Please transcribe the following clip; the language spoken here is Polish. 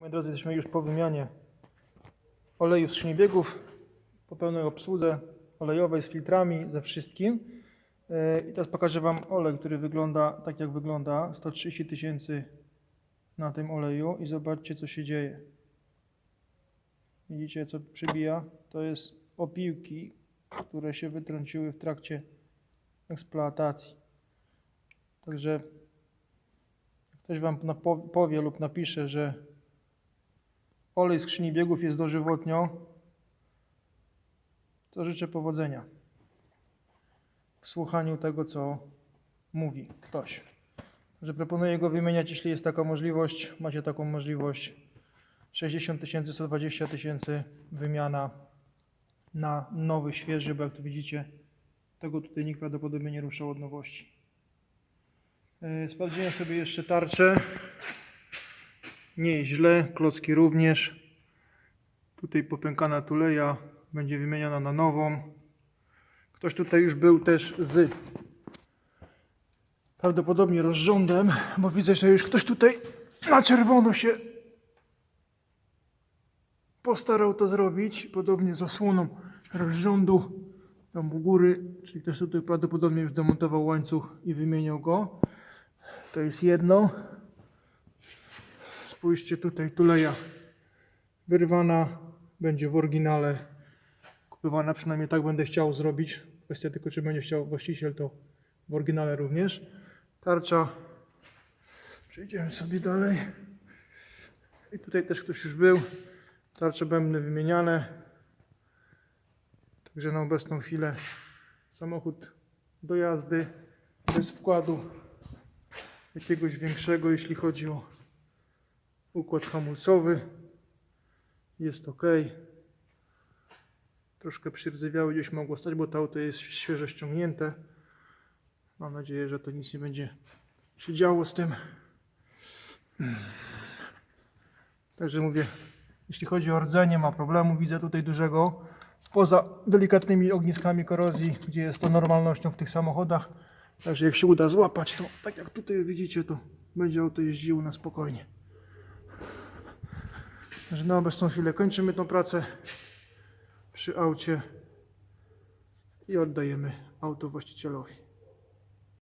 Moi drodzy, jesteśmy już po wymianie oleju z skrzyni biegów, po pełnej obsłudze olejowej z filtrami, ze wszystkim. E, I teraz pokażę Wam olej, który wygląda tak jak wygląda. 130 tysięcy na tym oleju i zobaczcie co się dzieje. Widzicie co przybija? To jest opiłki, które się wytrąciły w trakcie eksploatacji. Także ktoś Wam powie lub napisze, że olej skrzyni biegów jest dożywotnio, to życzę powodzenia w słuchaniu tego, co mówi ktoś. Że proponuję go wymieniać, jeśli jest taka możliwość. Macie taką możliwość. 60 tysięcy, 120 tysięcy wymiana na nowy, świeży, bo jak tu widzicie, tego tutaj nikt prawdopodobnie nie ruszał od nowości. Yy, Sprawdziłem sobie jeszcze tarczę. Nie jest źle, klocki również. Tutaj popękana tuleja będzie wymieniona na nową. Ktoś tutaj już był też z prawdopodobnie rozrządem, bo widzę, że już ktoś tutaj na czerwono się postarał to zrobić. Podobnie zasłoną rozrządu tam u góry, czyli ktoś tutaj prawdopodobnie już demontował łańcuch i wymieniał go. To jest jedno. Spójrzcie tutaj, tuleja wyrwana, będzie w oryginale kupowana, przynajmniej tak będę chciał zrobić. Kwestia tylko, czy będzie chciał właściciel, to w oryginale również. Tarcza. Przejdziemy sobie dalej. I tutaj też ktoś już był. Tarcze bębny wymieniane. Także na obecną chwilę samochód do jazdy bez wkładu jakiegoś większego, jeśli chodzi o układ hamulcowy. Jest ok. Troszkę przyrdzewioły gdzieś mogło stać, bo to auto jest świeżo ściągnięte. Mam nadzieję, że to nic nie będzie się działo z tym. Także mówię, jeśli chodzi o rdzenie, ma problemu, widzę tutaj dużego. Poza delikatnymi ogniskami korozji, gdzie jest to normalnością w tych samochodach. Także jak się uda złapać, to tak jak tutaj widzicie, to będzie auto jeździło na spokojnie. Także na obecną chwilę kończymy tą pracę przy aucie i oddajemy auto właścicielowi.